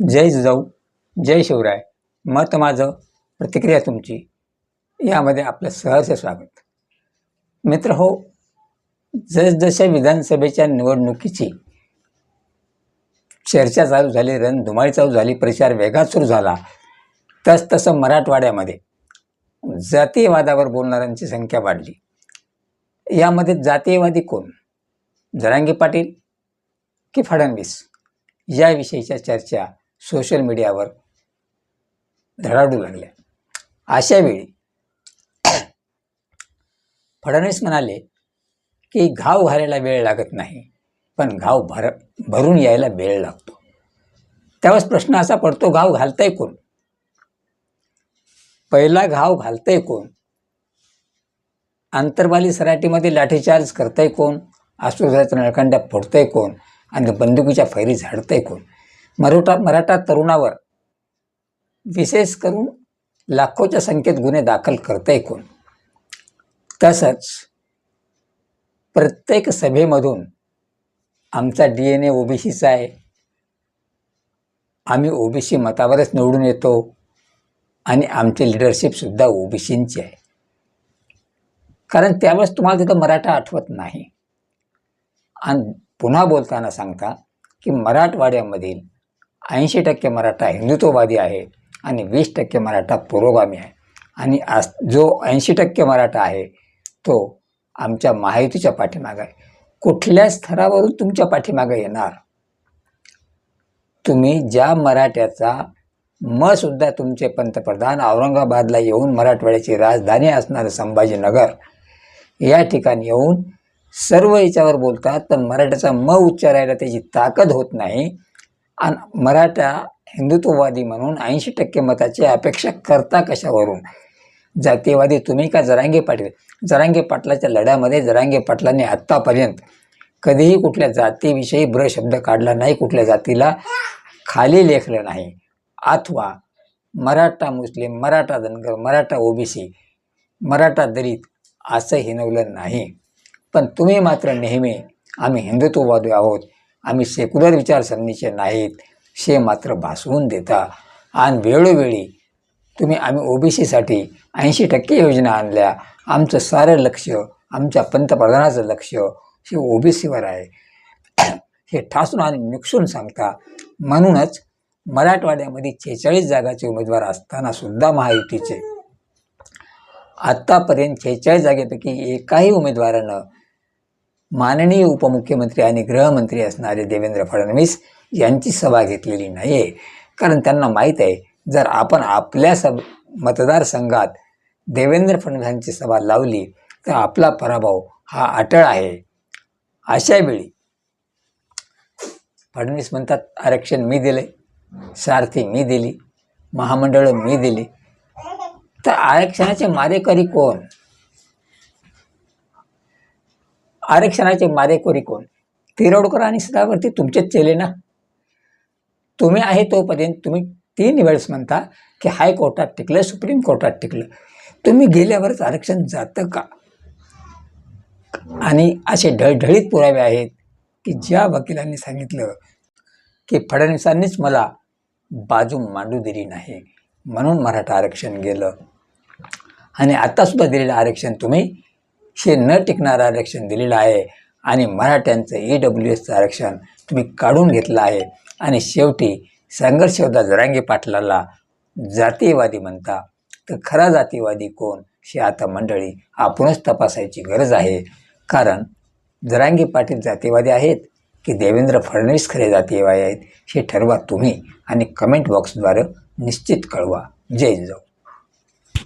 जय जिजाऊ जय शिवराय. मत माझं प्रतिक्रिया तुमची. यामध्ये आपलं सहर्ष स्वागत. मित्र हो जसजशा विधानसभेच्या निवडणुकीची चर्चा चालू झाली रणधुमाळी चालू झाली प्रचार वेगात सुरू झाला तसतसं मराठवाड्यामध्ये जातीयवादावर बोलणाऱ्यांची संख्या वाढली. यामध्ये जातीयवादी कोण? जरांगी पाटील की फडणवीस? याविषयीच्या चर्चा सोशल मीडियावर धडाडू लागल्या अशा वेळी फडणवीस म्हणाले की घाव घालायला वेळ लागत नाही पण घाव भर भरून यायला वेळ लागतो. त्यावेळेस प्रश्न असा पडतो घाव घालतंय कोण? पहिला घाव घालतंय कोण? आंतरबाली सराटीमध्ये लाठीचार्ज करतंय कोण? आसुराचा नळखंड्या फोडतंय कोण? आणि बंदुकीच्या फैरी झाडतंय कोण? मराठा मराठा तरुणावर विशेष करून लाखोच्या संख्येत गुन्हे दाखल करतंय कोण? तसंच प्रत्येक सभेमधून आमचा डी एन ए ओबीसीचा आहे. आम्ही ओबीसी मतावरच निवडून येतो आणि आमची लिडरशिपसुद्धा ओबीसींची आहे. कारण त्यावेळेस तुम्हाला तिथं मराठा आठवत नाही. आणि पुन्हा बोलताना सांगता की मराठवाड्यामधील ऐंशी टक्के मराठा हिंदुत्ववादी आहे आणि वीस टक्के मराठा पुरोगामी आहे. आणि आज जो ऐंशी टक्के मराठा आहे तो आमच्या माहितीच्या पाठीमागं आहे. कुठल्या स्तरावरून तुमच्या पाठीमागं येणार? तुम्ही ज्या मराठ्याचा मसुद्धा तुमचे पंतप्रधान औरंगाबादला येऊन मराठवाड्याची राजधानी असणारं संभाजीनगर या ठिकाणी येऊन सर्व याच्यावर बोलतात पण मराठ्याचा म उच्चारायला त्याची ताकद होत नाही. मराठा हिंदुत्ववादी म्हणून ऐंशी टक्के मताची अपेक्षा करता कशावरून? जातीयवादी तुम्ही का जरांगे पाटील? जरांगे पाटलाच्या लढ्यामध्ये जरांगे पाटलांनी आत्तापर्यंत कधीही कुठल्या जातीविषयी ब्र शब्द काढला नाही कुठल्या जातीला खाली लेखलं नाही. अथवा मराठा मुस्लिम मराठा धनगर मराठा ओबीसी मराठा दलित असं हिनवलं नाही. पण तुम्ही मात्र नेहमी आम्ही हिंदुत्ववादी आहोत. आम्ही सेक्युलर विचारसरणीचे नाहीत शे मात्र भासवून देता. आणि वेळोवेळी तुम्ही आम्ही ओबीसीसाठी ऐंशी टक्के योजना आणल्या. आमचं सारं लक्ष आमच्या पंतप्रधानाचं लक्ष हे ओबीसीवर आहे. हे ठासून आणि निक्षून सांगता. म्हणूनच मराठवाड्यामध्ये छेचाळीस जागाचे उमेदवार असताना सुद्धा महायुतीचे. आत्तापर्यंत छेचाळीस जागेपैकी एकाही उमेदवारानं माननीय उपमुख्यमंत्री आणि गृहमंत्री असणारे देवेंद्र फडणवीस यांची सभा घेतलेली नाही आहे कारण त्यांना माहीत आहे जर आपण आपल्या सब मतदारसंघात देवेंद्र फडणवीसांची सभा लावली तर आपला पराभव हा अटळ आहे. अशा वेळी फडणवीस म्हणतात आरक्षण मी दिले सारथी मी दिली महामंडळं मी दिली. तर आरक्षणाचे मारेकरी कोण? आरक्षणाचे मारेकोरी कोण? तिरोडकर आणि सदावर्ती तुमचेच चेले ना? तुम्ही आहे तोपर्यंत तुम्ही तीन वेळेस म्हणता की हायकोर्टात टिकलं सुप्रीम कोर्टात टिकलं. तुम्ही गेल्यावरच आरक्षण जातं का? आणि असे ढळढळीत पुरावे आहेत की ज्या वकिलांनी सांगितलं की फडणवीसांनीच मला बाजू मांडू दिली नाही म्हणून मराठा आरक्षण गेलं. आणि आत्तासुद्धा दिलेलं आरक्षण तुम्ही हे न टिकणारं आरक्षण दिलेलं आहे. आणि मराठ्यांचं ई डब्ल्यू एसचं आरक्षण तुम्ही काढून घेतलं आहे. आणि शेवटी संघर्ष जरांगे पाटलाला जातीयवादी म्हणता. तर खरा जातीयवादी कोण? हे आता मंडळी आपणच तपासायची गरज आहे. कारण जरांगे पाटील जातीयवादी आहेत की देवेंद्र फडणवीस खरे जातीयवादी आहेत हे ठरवा तुम्ही. आणि कमेंट बॉक्सद्वारे निश्चित कळवा. जय जाऊ.